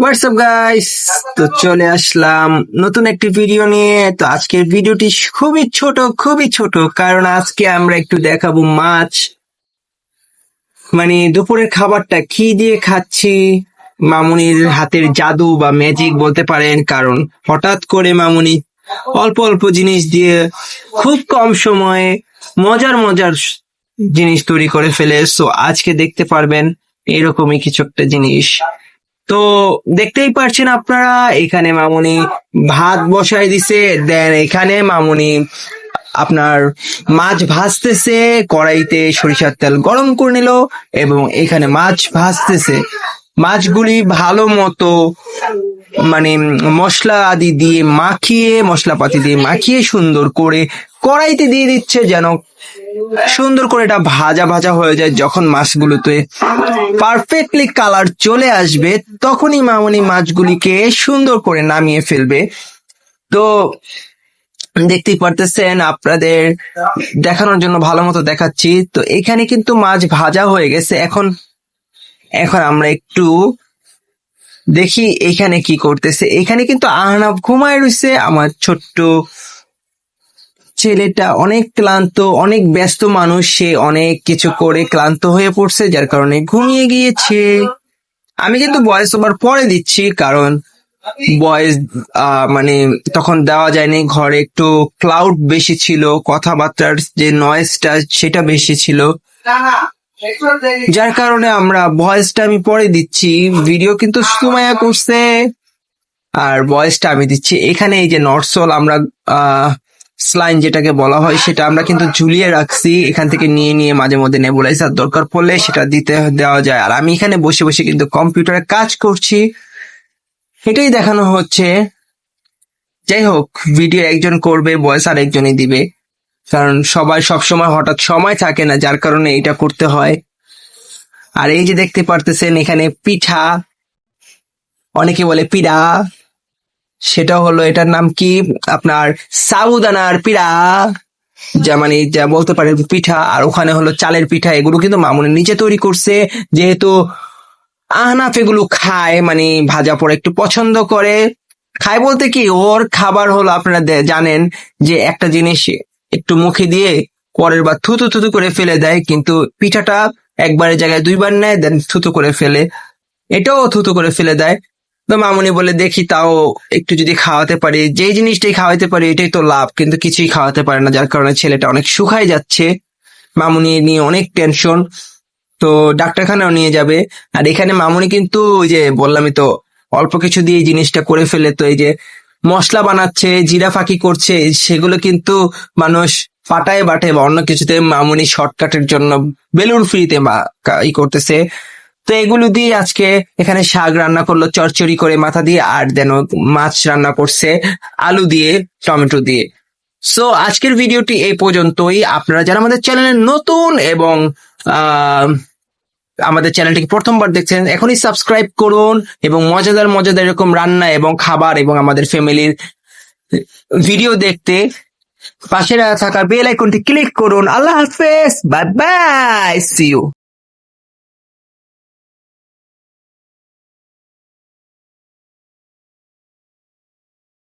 WhatsApp guys তো চলে আসলাম নতুন একটি ভিডিও নিয়ে। তো আজকের ভিডিওটি খুবই ছোট খুবই ছোট, কারণ আজকে আমরা একটু দেখাবো মাছ। মানে দুপুরের খাবারটা কি দিয়ে খাচ্ছি, মামুনির হাতের জাদু বা ম্যাজিক বলতে পারেন, কারণ হঠাৎ করে মামুনি অল্প অল্প জিনিস দিয়ে খুব কম সময়ে মজার মজার জিনিস তৈরি করে ফেলে। সো আজকে দেখতে পারবেন এরকমই কিছু একটা জিনিস। তো দেখতেই পারছেন আপনারা, এখানে মামুনি ভাত বসাই দিছে দেন এখানে মামুনি আপনার মাছ ভাজতেছে, কড়াইতে সরিষার তেল গরম করে নিল এবং এখানে মাছ ভাজতেছে। মাছগুলি ভালো মতো মানে মশলা আদি দিয়ে মাখিয়ে, মশলাপাতি দিয়ে মাখিয়ে সুন্দর করে কড়াইতে দিয়ে দিচ্ছে যেন সুন্দর করে এটা ভাজা ভাজা হয়ে যায় যখন মাছগুলোতে পারফেক্টলি কালার চলে আসবে, তখনই মামনি মাছগুলিকে সুন্দর করে নামিয়ে ফেলবে। তো দেখতেই পারতেছেন, আপনাদের দেখানোর জন্য ভালো মতো দেখাচ্ছি। তো এখানে কিন্তু মাছ ভাজা হয়ে গেছে। এখন এখন আমরা একটু দেখি এখানে কি করতেছে। এখানে কিন্তু আহনাব ঘুমায় রয়েছে আমার ছোট্ট ছেলেটা অনেক ক্লান্ত, অনেক ব্যস্ত মানুষ, সে অনেক কিছু করে ক্লান্ত হয়ে পড়ছে, যার কারণে ঘুমিয়ে গিয়েছে। আমি কিন্তু বয়স ওভার পরে দিচ্ছি, কারণ ভয়েস মানে তখন দেওয়া যায়নি, ঘরে একটু ক্লাউড বেশি ছিল, কথাবার্তার যে নয়েজটা সেটা বেশি ছিল। যার কারণে আমরা ভয়েসটা আমি পরে দিচ্ছি ভিডিও কিন্তু সুমায়া করছে। আর ভয়েসটা আমি দিচ্ছি, এখানে এই যে নর্সল আমরা স্লাইন যেটাকে বলা হয়, সেটা আমরা কিন্তু ঝুলিয়ে রাখছি। এখান থেকে নিয়ে নিয়ে মাঝে মধ্যে নেবুলাইজার দরকার পড়লে সেটা দিতে দেওয়া যায়। আর আমি এখানে বসে বসে কিন্তু কম্পিউটারে কাজ করছি। এটাই দেখানো হচ্ছে। যাই হোক ভিডিও একজন করবে ভয়েস আর একজনই দিবে। কারণ সবাই সব সময় হঠাৎ সময় থাকে না, যার কারণে এটা করতে হয়। আর এই যে দেখতে পারতেছেন, এখানে পিঠা, অনেকে বলে পিড়া। সেটা হলো এটার নাম কি? আপনার সাবুদানার পিড়া যা মানে যা বলতে পারেন পিঠা, আর ওখানে হলো চালের পিঠা, এগুলো কিন্তু মামুনি নিচে তৈরি করছে। যেহেতু আহনাফ এগুলো খায় মানে ভাজা পরে একটু পছন্দ করে। খায় বলতে কি, ওর খাবার হলো আপনারা জানেন যে একটা জিনিস একটু মুখে দিয়ে পরের বার থুতু থুতু করে ফেলে দেয়, কিন্তু পিঠাটা একবারের জায়গায় দুইবার নেয়, দেন থুতু করে ফেলে। এটাও থুতু করে ফেলে দেয়। তো মামুনি বলে, দেখি তাও একটু যদি খাওয়াতে পারি। যেই জিনিসটাই খাওয়াতে পারি, এটাই তো লাভ, কিন্তু কিছুই খাওয়াতে পারে না, যার কারণে ছেলেটা অনেক শুকায় যাচ্ছে। মামুনি নিয়ে অনেক টেনশন। তো ডাক্তারখানাও নিয়ে যাবে। আর এখানে মামুনি কিন্তু ওই যে বললামই তো, অল্প কিছু দিয়ে এই জিনিসটা করে ফেলে। তো এই যে মশলা বানাচ্ছে, জিরা ফাঁকি করছে, সেগুলো কিন্তু মানুষ ফাটায় বাটে বা অন্য কিছুতে মামুনি শর্টকাটের জন্য বেলুন ফ্রিতে বা ই করতেছে। তো এগুলো দিয়ে আজকে এখানে শাক রান্না করল চচ্চড়ি করে মাথা দিয়ে আর দেন মাছ রান্না করছে, আলু দিয়ে, টমেটো দিয়ে। সো আজকের ভিডিওটি এই পর্যন্তই। আপনারা যারা আমাদের চ্যানেলে নতুন এবং আমাদের চ্যানেলটিকে প্রথমবার দেখছেন, এখনই সাবস্ক্রাইব করুন এবং মজাদার মজাদার এরকম রান্না এবং খাবার এবং আমাদের ফ্যামিলির ভিডিও দেখতে পাশে থাকা বেল আইকনটি ক্লিক করুন। আল্লাহ হাফেজ। Bye bye. C you